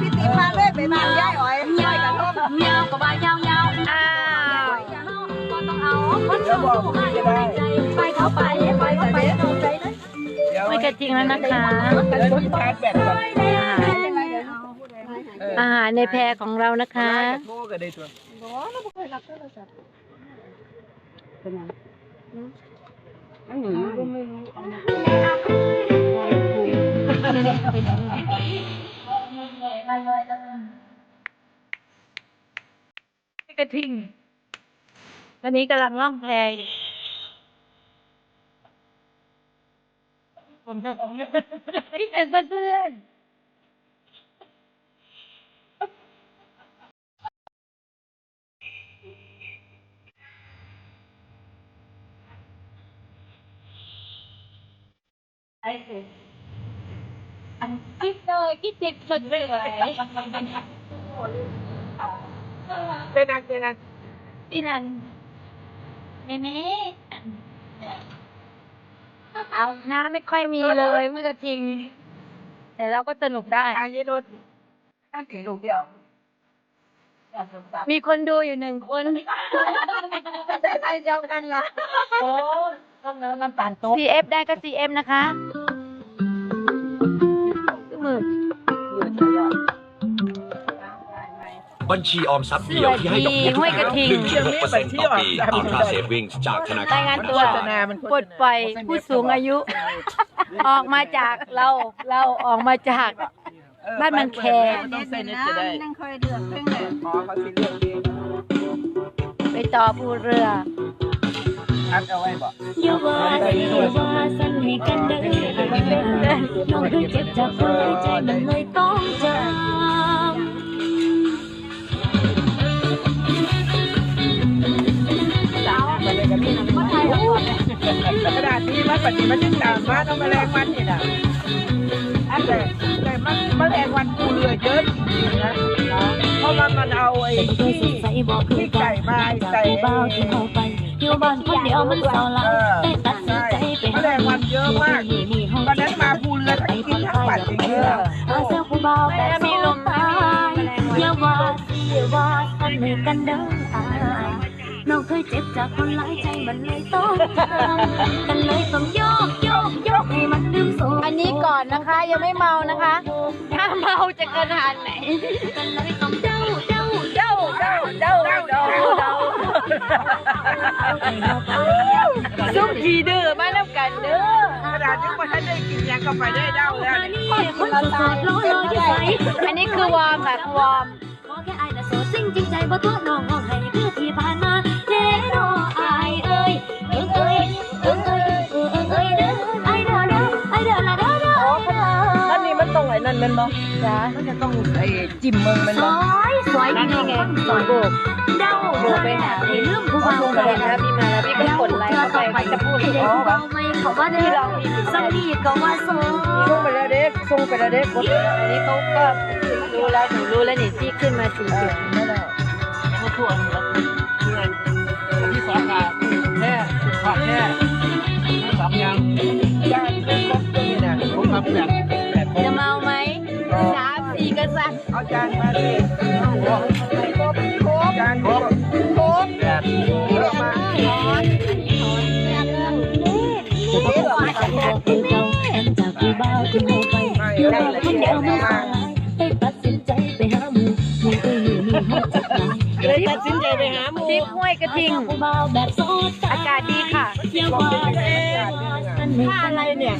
พี่ติ๊กมาเลยไปบ้านยายอ๋อยยายกับลูกเงาก็ว่ายาวยาวอ้าวก็ต้องเอาคนสู้มาอยู่ในใจไปเข้าไปไปเข้าไปเข้าใจนะไม่กระทิงแล้วนะคะเดี๋ยวพี่ชาร์จแบตก่อนอาหารในแพรของเรานะคะโทรก็ได้ตัวไม่กระทิงตอนนี้กำลังล่องแพอยู่ผมจะที่เป็นเพื่อนไอ้สิอันคิดเลยคิดติดสุดเลย เต้นนักเต้นนักพี่นันแม่แม่เอาน้ำไม่ค่อยมีเลยไม่กระทิงแต่เราก็สนุกได้อายุรถนั่งถึงลูกเดียวมีคนดูอยู่หนึ่งคนได้ใจเดียวกันละโอ้ต้องเนื้อน้ำตาลโต๊ะ CF ได้ก็ CF นะคะมือ บัญชีออมทรัพย์เดียวที่ให้ดอกเบี้ยสวัสดีห้วยกระทิงหนึ่งถึงหกเปอร์เซ็นต์ต่อปีอัลตราเซฟวิ่งจากธนาคารรายงานตัวโฆษณามันปลดปล่อยผู้สูงอายุ ออกมาจากเราเราออกมาจากบ้านมันแคร์ต้องใส่เน็ตจะได้ยังค่อยเลือกเพิ่งเลยอ๋อเขาสิเลือกเองไปต่อภูเรืออัดเอาไว้บ่อย่าว่าอย่าว่าสันให้กันเด้อน้องคือเจ็บจากคนในใจมันเลยต้องจำ กระดาษนี้มันปฏิบัติตามมาต้องมาแมลงวันนี่นะอันแต่แต่มันมาแมลงวันปูเรือเยอะจริงๆนะเพราะมันมันเอาไอ้เคยสงสัยบอกคือกันจากผู้บ่าวที่เขาไปอยู่บ้านคนเดียวมันเศร้าละได้ตัดสินใจไปแมลงวันเยอะมากนี่ห้องตอนนั้นมาปูเรือทั้งกินทั้งปัดอย่างเงี้ยอาเซลผู้บ่าวแบบมีลมหายอย่าว่าสิว่าสันให้กันเด้ออาย น้องเคยเจ็บจากคนหลายใจมันเลยต้องทำกันเลยต้องโยกโยกโยกให้มันลืมโซ่อันนี้ก่อนนะคะยังไม่เมานะคะ ถ้าเมาจะขนาดไหนกันเลยต้องเจ้าเจ้าเจ้าเจ้าเจ้าเจ้าเจ้าซุปขี่ดื้อมาแล้วกันเด้อกระดาษนี้มันให้ได้กินยังก็ไปได้เด้าแล้วอันนี้คนโสดๆรอรอที่ใสอันนี้คือวอร์มแบบวอร์มขอแค่อายน่ะโสดจริงจริงใจบ่ตัวน้องห้องให้คือที่ผ่านมา มันตรงไหนนั่นมันบ่จ้ามันจะต้องไอ้จิ้มเมืองมันสบ่วยสวยนั่นนี่ไงไงโบกโบกเดาโบกไปหาให้ลืมผู้บ่าวไปนะพี่มาแล้วพี่ก็กดไลค์เข้าไปเขาจะพูดให้ได้ผู้บ่าวไม่เขาว่าเด้อสำนีก็ว่าโสส่งดไปแล้วเด็กส่งไปแล้วเด็กกดอันนี้เขาก็รู้แล้วหนูรู้แล้วนี่ที่ขึ้นมาสี่สิบนั่นแหละมาทวง ษัตริย์เอาจานมาดิครบครบจานครบครบแบบเลือกมาจากผู้บ่าวที่เข้าไปอยู่ได้บ้านละคนเอีเดียยวดมันมาสายให้ตัดสินใจไปหาหมู่หมู่เอ้ยอยู่นี่ฮอดจักร เลยตัดสินใจไปหาหมูทิพห้วยกระทิงผู้บ่าวแบบโสดอากาศดีค่ะอย่าว่าเด้อกันให้กันเนี่ย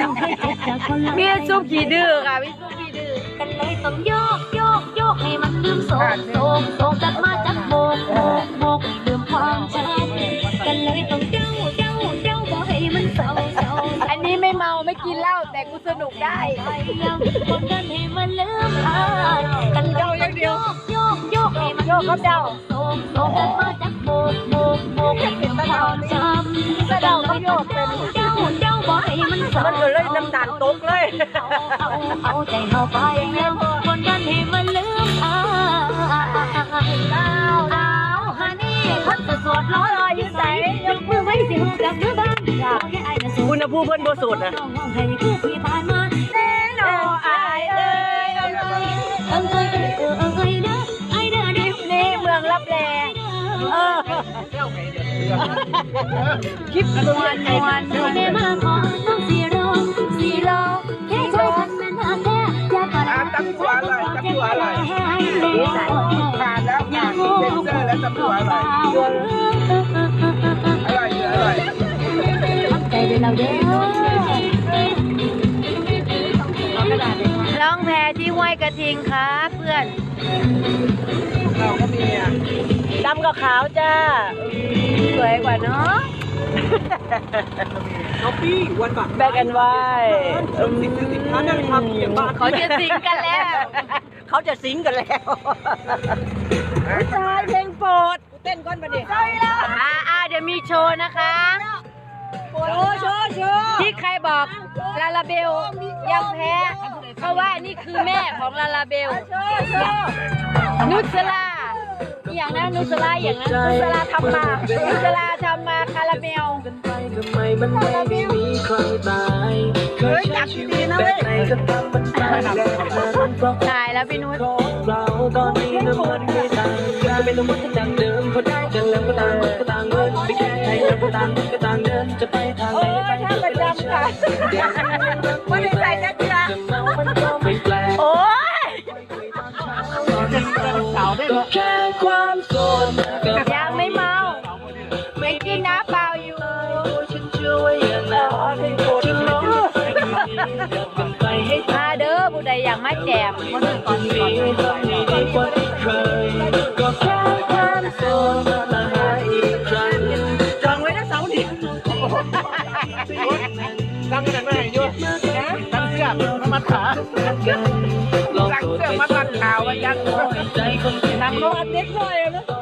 น้องให้เจ็บจากคนหลายมีซุปขี่ดื้อค่ะมีซุปขี่ดื้อกันเลยต้องโยกโยกโยกให้มันลืมโศกโศกโศกกันมาจากโบกโบกโบกให้ลืมความช้ำกันเลยต้องเจ้าเจ้าเจ้าบอกให้มันเศร้าเศร้าอันนี้ไม่เมาไม่กินเหล้าแต่กูสนุกได้ไปยังคนกันให้มันลืมอายกันเลยต้องโยกโยกโย กให้มันลืมโศกโศกโศกกันมาจากโบกโบกโบกให้ลืมความช้ำกันเลยต้องเจ้าเจ้าเจ้าบอกให้มันเศร้ามันก็เลยน้ำตาลตกเลยเอาเอาใจเข้าไปยังคนกันให้มันลืมอายดาวดาวฮันนี่คนสดๆรอรออยู่ใสยกมือไว้สิหูกับมือบ้างแค่ไอ้น่ะสูอุณนภูเพิ่นบ่สูดนะน้องห้องให้คือที่ผ่านมาแน่นอนอ้ายเอ้ยเอ้ยเอ้ยเอ้ย คลิปมวนมวนมวนแม่มาขอน้องสีโรสีโรแค่ช่วยกันเป็นหาแท้อย่าก่อนอ่าตำตัวอร่อยตำตัวอร่อยผ่านแล้วผ่านเซ็นเซอร์แล้วตำตัวอร่อยอร่อยอยู่อร่อยใจด้วยเราเด้อร้องแพที่ห้วยกระทิงครับเพื่อน เราก็มีอะดำกับขาวจ้า สวยกว่าเนาะน้องพี่วันบักแบกกันไว้สิบสิบพันนั่นทำเกี่ยวบ้านเขาจะสิงกันแล้ว เขาจะสิงกันแล้วผู้ชายเพลงโปรดเต้นก้อนมาดิอ่าอ่าเดี๋ยวมีโชว์นะคะ โชว์โชว์โชว์ที่ใครบอกลาลาเบลยังแพ้ เพราะว่านี่คือแม่ของลาลาเบล นุสลาอหย่างนั้นนุสลาอย่างนั้นนุสลาทำมานุสลาทำมาคาราเมลทำไมมันไม่ได้มีใครตายเฮ้ยจับดีๆนะเว้ยไหนก็ทำมันตายแล้วนั้นเพราะถ่ายแล้วพี่นุชของเราตอนนี้นะมันไม่ต่างกันเป็นต้องมันจะดังเดิมพอได้กันแล้วก็ต่างคนก็ต่างเดินไปแก้ไขแล้วก็ต่างคนก็ต่างเดินจะ ค่ะไม่ได้ใส่จักรยานจะเมามันก็ไม่แปลกโอ้ยก็แค่ความโสดกับยังไม่เมาไม่กินน้ำเปล่าอยู่ฉันเชื่อว่าอย่างนั้นจะลองกันไปให้มาเด้อผู้ใดอยากมาแจมดีต้องดีกว่าที่เคยก็แค่ ตั้งกันไม่ให้ยุ่ตั้งเสื้อมามัดขาลองสั่งโสดเสื้อมาตัดข่าวมายันใจคนที่นั่งรถอันเล็กน้อยนะ